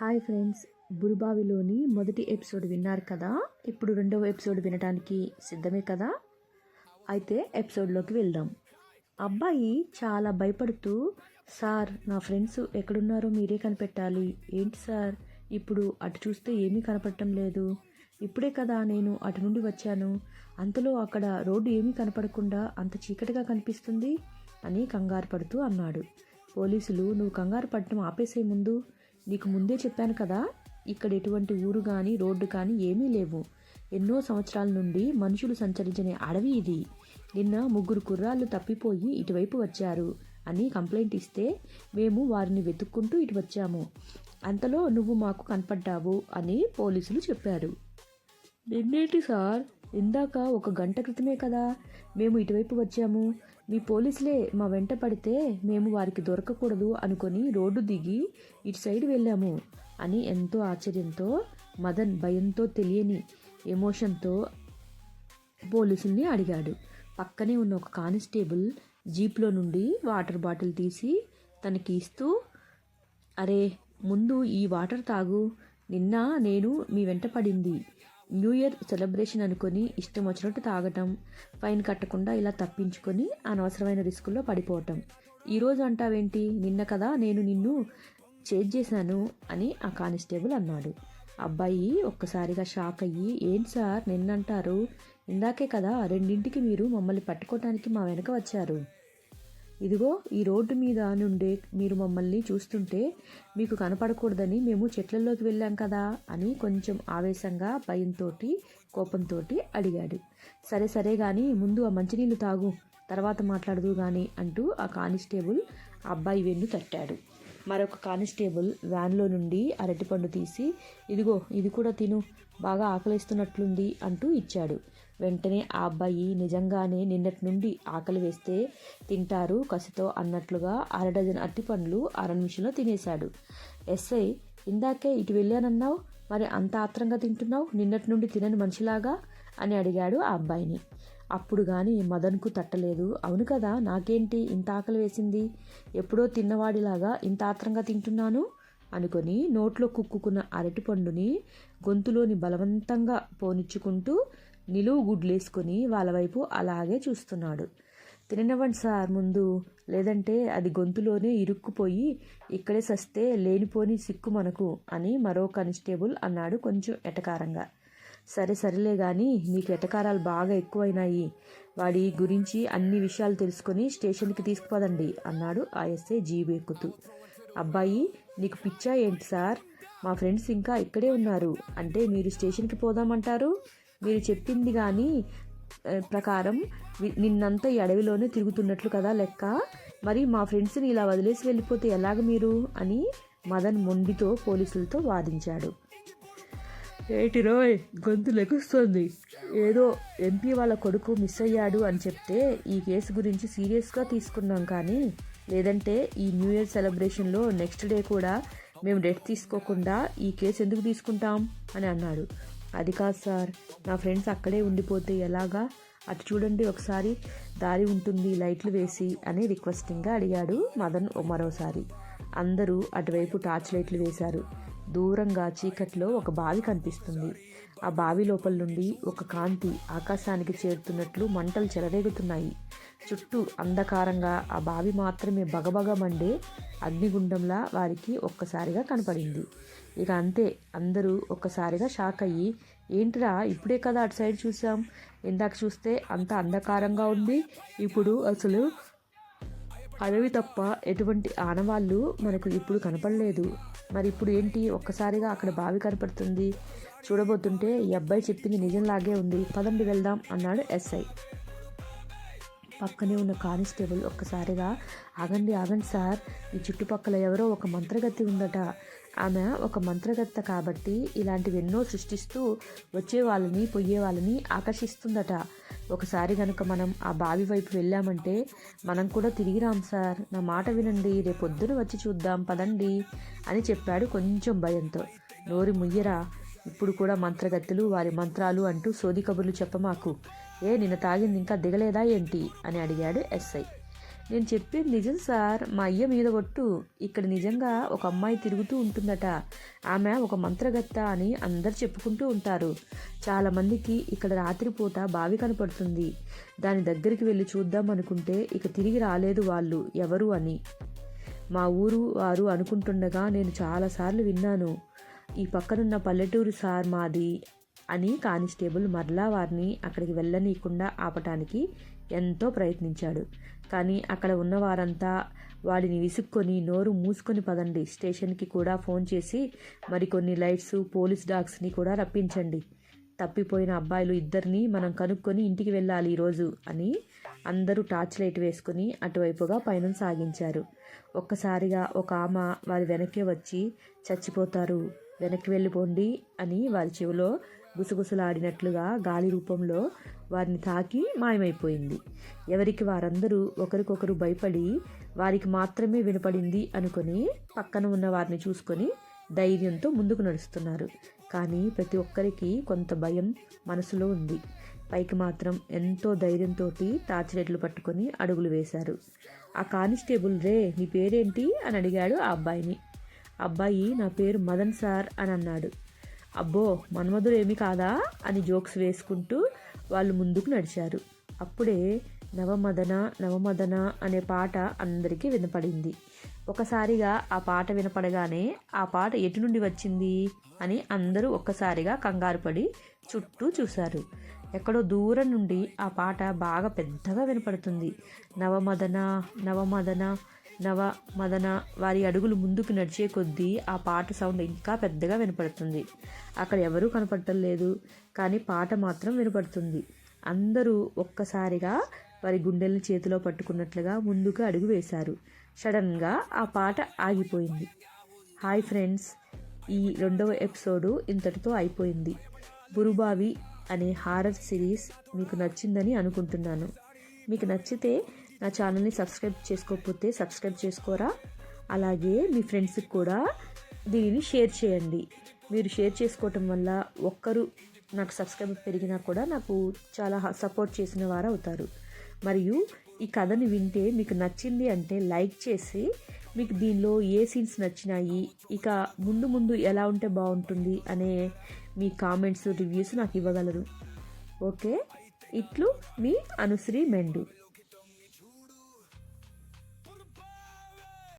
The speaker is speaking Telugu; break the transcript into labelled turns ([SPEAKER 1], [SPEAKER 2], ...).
[SPEAKER 1] హాయ్ ఫ్రెండ్స్ బురుబావిలోని మొదటి ఎపిసోడ్ విన్నారు కదా? ఇప్పుడు రెండవ ఎపిసోడ్ వినడానికి సిద్ధమే కదా? అయితే ఎపిసోడ్లోకి వెళ్దాం. అబ్బాయి చాలా భయపడుతూ సార్ నా ఫ్రెండ్స్ ఎక్కడున్నారో మీరే కనిపెట్టాలి. ఏంటి సార్? ఇప్పుడు అటు చూస్తే ఏమీ కనపడటం లేదు. ఇప్పుడే కదా నేను అటు నుండి వచ్చాను. అంతలో అక్కడ రోడ్డు ఏమీ కనపడకుండా అంత చీకటిగా కనిపిస్తుంది అని కంగారు పడుతూ అన్నాడు. పోలీసులు నువ్వు కంగారు పడటం ఆపేసే ముందు నీకు ముందే చెప్పాను కదా ఇక్కడ ఎటువంటి ఊరు కానీ రోడ్డు కానీ ఏమీ లేవు. ఎన్నో సంవత్సరాల నుండి మనుషులు సంచరించని అడవి ఇది. నిన్న ముగ్గురు కుర్రాళ్ళు తప్పిపోయి ఇటువైపు వచ్చారు. అని కంప్లైంట్ ఇస్తే మేము వారిని వెతుక్కుంటూ ఇటు వచ్చాము. అంతలో నువ్వు మాకు కనపడ్డావు అని పోలీసులు చెప్పారు. నిన్నేటి సార్? ఇందాక ఒక గంట క్రితమే కదా మేము ఇటువైపు వచ్చాము. మీ పోలీసులే మా వెంట పడితే మేము వారికి దొరకకూడదు అనుకొని రోడ్డు దిగి ఇటు సైడ్ వెళ్ళాము అని ఎంతో ఆశ్చర్యంతో మదన్ భయంతో తెలియని ఎమోషన్తో పోలీసుల్ని అడిగాడు. పక్కనే ఉన్న ఒక కానిస్టేబుల్ జీప్లో నుండి వాటర్ బాటిల్ తీసి తనకి ఇస్తూ అరే ముందు ఈ వాటర్ తాగు. నిన్న నేను మీ వెంట పడింది. న్యూ ఇయర్ సెలబ్రేషన్ అనుకొని ఇష్టం వచ్చినట్టు తాగటం ఫైన్ కట్టకుండా ఇలా తప్పించుకొని అనవసరమైన రిస్కుల్లో పడిపోవటం. ఈరోజు అంటావేంటి? నిన్న కదా నేను నిన్ను చేజ్ చేశాను అని ఆ కానిస్టేబుల్ అన్నాడు. అబ్బాయి ఒక్కసారిగా షాక్ అయ్యి ఏంటి సార్? నిన్నంటారు? ఇందాకే కదా రెండింటికి మీరు మమ్మల్ని పట్టుకోవటానికి మా వెనక వచ్చారు. ఇదిగో ఈ రోడ్డు మీద నుండే మీరు మమ్మల్ని చూస్తుంటే మీకు కనపడకూడదని మేము చెట్లలోకి వెళ్ళాం కదా అని కొంచెం ఆవేశంగా భయంతో కోపంతో అడిగాడు. సరే సరే కానీ ముందు ఆ మంచినీళ్ళు తాగు తర్వాత మాట్లాడదు కానీ అంటూ ఆ కానిస్టేబుల్ అబ్బాయి వెన్ను తట్టాడు. మరొక కానిస్టేబుల్ వ్యాన్లో నుండి అరటిపండు తీసి ఇదిగో ఇది కూడా తిను బాగా ఆకలిస్తున్నట్లుంది అంటూ ఇచ్చాడు. వెంటనే ఆ అబ్బాయి నిజంగానే నిన్నటి నుండి ఆకలి వేస్తే తింటారు కసితో అన్నట్లుగా అర డజన్ అరటిపండ్లు అర నిమిషంలో తినేశాడు. ఎస్ఐ ఇందాకే ఇటు వెళ్ళానన్నావు? మరి అంత ఆత్రంగా తింటున్నావు? నిన్నటి నుండి తినని మనిషిలాగా? అని అడిగాడు ఆ అబ్బాయిని. అప్పుడు కానీ మదన్కు తట్టలేదు. అవును కదా నాకేంటి ఇంత ఆకలి వేసింది? ఎప్పుడో తిన్నవాడిలాగా ఇంత ఆత్రంగా తింటున్నాను? అనుకొని నోట్లో కుక్కుకున్న అరటిపండుని గొంతులోని బలవంతంగా పోనిచ్చుకుంటూ నిలువు గుడ్లేసుకొని వాళ్ళ వైపు అలాగే చూస్తున్నాడు. తిననివ్వండి సార్ ముందు. లేదంటే అది గొంతులోనే ఇరుక్కుపోయి ఇక్కడే సస్తే లేనిపోని సిక్కు మనకు అని మరో కానిస్టేబుల్ అన్నాడు కొంచెం ఎటకారంగా. సరే సరేలే కానీ నీకు ఎటకారాలు బాగా ఎక్కువైనాయి. వాడి గురించి అన్ని విషయాలు తెలుసుకొని స్టేషన్కి తీసుకుపోదండి అన్నాడు ఆ జీబు ఎక్కుతూ. అబ్బాయి నీకు పిచ్చా ఏంటి సార్? మా ఫ్రెండ్స్ ఇంకా ఇక్కడే ఉన్నారు. అంటే మీరు స్టేషన్కి పోదామంటారు? మీరు చెప్పింది కానీ ప్రకారం నిన్నంతా ఈ అడవిలోనే తిరుగుతున్నట్లు కదా లెక్క? మరి మా ఫ్రెండ్స్ని ఇలా వదిలేసి వెళ్ళిపోతే ఎలాగ మీరు? అని మదన్ మొండితో పోలీసులతో వాదించాడు. ఏటి రోయ్ గొంతు లెగుస్తుంది. ఏదో ఎంపీ వాళ్ళ కొడుకు మిస్ అయ్యాడు అని చెప్తే ఈ కేసు గురించి సీరియస్గా తీసుకున్నాం కానీ లేదంటే ఈ న్యూ ఇయర్ సెలబ్రేషన్లో నెక్స్ట్ డే కూడా మేము డెట్ తీసుకోకుండా ఈ కేసు ఎందుకు తీసుకుంటాం? అని అన్నాడు. అది కాదు సార్. నా ఫ్రెండ్స్ అక్కడే ఉండిపోతే ఎలాగా? అటు చూడండి ఒకసారి. దారి ఉంటుంది లైట్లు వేసి అని రిక్వెస్టింగ్గా అడిగాడు మదన్ మరోసారి. అందరూ అటువైపు టార్చ్ లైట్లు వేశారు. దూరంగా చీకట్లో ఒక బావి కనిపిస్తుంది. ఆ బావి లోపల నుండి ఒక కాంతి ఆకాశానికి చేరుతున్నట్లు మంటలు చెలరేగుతున్నాయి. చుట్టూ అంధకారంగా ఆ బావి మాత్రమే బగబగ మండే అగ్నిగుండంలా వారికి ఒక్కసారిగా కనపడింది. ఇక అంతే. అందరూ ఒక్కసారిగా షాక్ అయ్యి ఏంటిరా ఇప్పుడే కదా అటు సైడ్ చూసాం ఇందాక చూస్తే అంత అంధకారంగా ఉంది. ఇప్పుడు అసలు అడవి తప్ప ఎటువంటి ఆనవాళ్ళు మనకు ఇప్పుడు కనపడలేదు. మరి ఇప్పుడు ఏంటి? ఒక్కసారిగా అక్కడ బావి కనపడుతుంది. చూడబోతుంటే ఈ అబ్బాయి చెప్పింది నిజంలాగే ఉంది. పదండి వెళ్దాం అన్నాడు ఎస్ఐ. పక్కనే ఉన్న కానిస్టేబుల్ ఒక్కసారిగా ఆగండి ఆగండి సార్. ఈ చుట్టుపక్కల ఎవరో ఒక మంత్రగతి ఉందట. ఆమె ఒక మంత్రగత్త కాబట్టి ఇలాంటివి ఎన్నో సృష్టిస్తూ వచ్చే వాళ్ళని పొయ్యే వాళ్ళని ఆకర్షిస్తుందట. ఒకసారి కనుక మనం ఆ బావి వైపు వెళ్ళామంటే మనం కూడా తిరిగి రాం సార్. నా మాట వినండి రేపొద్దున వచ్చి చూద్దాం పదండి అని చెప్పాడు కొంచెం భయంతో. నోరి ముయ్యరా? ఇప్పుడు కూడా మంత్రగత్తులు వారి మంత్రాలు అంటూ సోది కబుర్లు చెప్పమాకు. ఏ నిన్న తాగింది ఇంకా దిగలేదా ఏంటి? అని అడిగాడు ఎస్ఐ. నేను చెప్పేది నిజం సార్. మా అయ్య మీద ఒట్టు. ఇక్కడ నిజంగా ఒక అమ్మాయి తిరుగుతూ ఉంటుందట. ఆమె ఒక మంత్రగత్త అని అందరు చెప్పుకుంటూ ఉంటారు. చాలామందికి ఇక్కడ రాత్రిపూట బావి కనపడుతుంది. దాని దగ్గరికి వెళ్ళి చూద్దాం అనుకుంటే ఇక తిరిగి రాలేదు వాళ్ళు. ఎవరు అని. మా ఊరు వారు అనుకుంటుండగా నేను చాలాసార్లు విన్నాను. ఈ పక్కనున్న పల్లెటూరు సార్ మాది అని కానిస్టేబుల్ మరలా వారిని అక్కడికి వెళ్ళనీయకుండా ఆపటానికి ఎంతో ప్రయత్నించాడు. కానీ అక్కడ ఉన్నవారంతా వాడిని విసుక్కొని నోరు మూసుకొని పదండి. స్టేషన్కి కూడా ఫోన్ చేసి మరికొన్ని లైట్స్ పోలీస్ డాగ్స్ని కూడా రప్పించండి. తప్పిపోయిన అబ్బాయిలు ఇద్దరిని మనం కనుక్కొని ఇంటికి వెళ్ళాలి ఈరోజు అని అందరూ టార్చ్ లైట్ వేసుకుని అటువైపుగా పయనం సాగించారు. ఒక్కసారిగా ఒక ఆమె వారి వెనక్కి వచ్చి చచ్చిపోతారు వెనక్కి వెళ్ళిపోండి అని వారి చెవిలో గుసగుసలాడినట్లుగా గాలి రూపంలో వారిని తాకి మాయమైపోయింది. ఎవరికి వారందరూ ఒకరికొకరు భయపడి వారికి మాత్రమే వినపడింది అనుకొని పక్కన ఉన్న వారిని చూసుకొని ధైర్యంతో ముందుకు నడుస్తున్నారు. కానీ ప్రతి ఒక్కరికి కొంత భయం మనసులో ఉంది. పైకి మాత్రం ఎంతో ధైర్యంతో టార్చ్ పట్టుకొని అడుగులు వేశారు. ఆ కానిస్టేబుల్ రే నీ పేరేంటి? అని అడిగాడు ఆ అబ్బాయిని. అబ్బాయి నా పేరు మదన్ సార్ అని అన్నాడు. అబ్బో మన్మధుడు ఏమి కాదా అని జోక్స్ వేసుకుంటూ వాళ్ళు ముందుకు నడిచారు. అప్పుడే నవమదన నవమదన అనే పాట అందరికీ వినపడింది. ఒకసారిగా ఆ పాట వినపడగానే ఆ పాట ఎటు నుండి వచ్చింది అని అందరూ ఒక్కసారిగా కంగారు పడి చుట్టూ చూశారు. ఎక్కడో దూరం నుండి ఆ పాట బాగా పెద్దగా వినపడుతుంది. నవమదన నవమదన నవ మదన వారి అడుగులు ముందుకు నడిచే కొద్దీ ఆ పాట సౌండ్ ఇంకా పెద్దగా వినపడుతుంది. అక్కడ ఎవరూ కనపడటం లేదు కానీ పాట మాత్రం వినపడుతుంది. అందరూ ఒక్కసారిగా వారి గుండెల్ని చేతిలో పట్టుకున్నట్లుగా ముందుకు అడుగు వేశారు. సడన్గా ఆ పాట ఆగిపోయింది. హాయ్ ఫ్రెండ్స్ ఈ రెండవ ఎపిసోడు ఇంతటితో అయిపోయింది. బురుబావి అనే హారర్ సిరీస్ మీకు నచ్చిందని అనుకుంటున్నాను. మీకు నచ్చితే నా ఛానల్ని సబ్స్క్రైబ్ చేసుకోకపోతే సబ్స్క్రైబ్ చేసుకోరా? అలాగే మీ ఫ్రెండ్స్కి కూడా దీనిని షేర్ చేయండి. మీరు షేర్ చేసుకోవటం వల్ల ఒక్కరు నాకు సబ్స్క్రైబ్ పెరిగినా కూడా నాకు చాలా సపోర్ట్ చేసిన వారు అవుతారు. మరియు ఈ కథని వింటే మీకు నచ్చింది అంటే లైక్ చేసి మీకు దీనిలో ఏ సీన్స్ నచ్చినాయి ఇక ముందు ముందు ఎలా ఉంటే బాగుంటుంది అనే మీ కామెంట్స్ రివ్యూస్ నాకు ఇవ్వగలరు. ఓకే? ఇట్లు మీ అనుశ్రీ మెండు.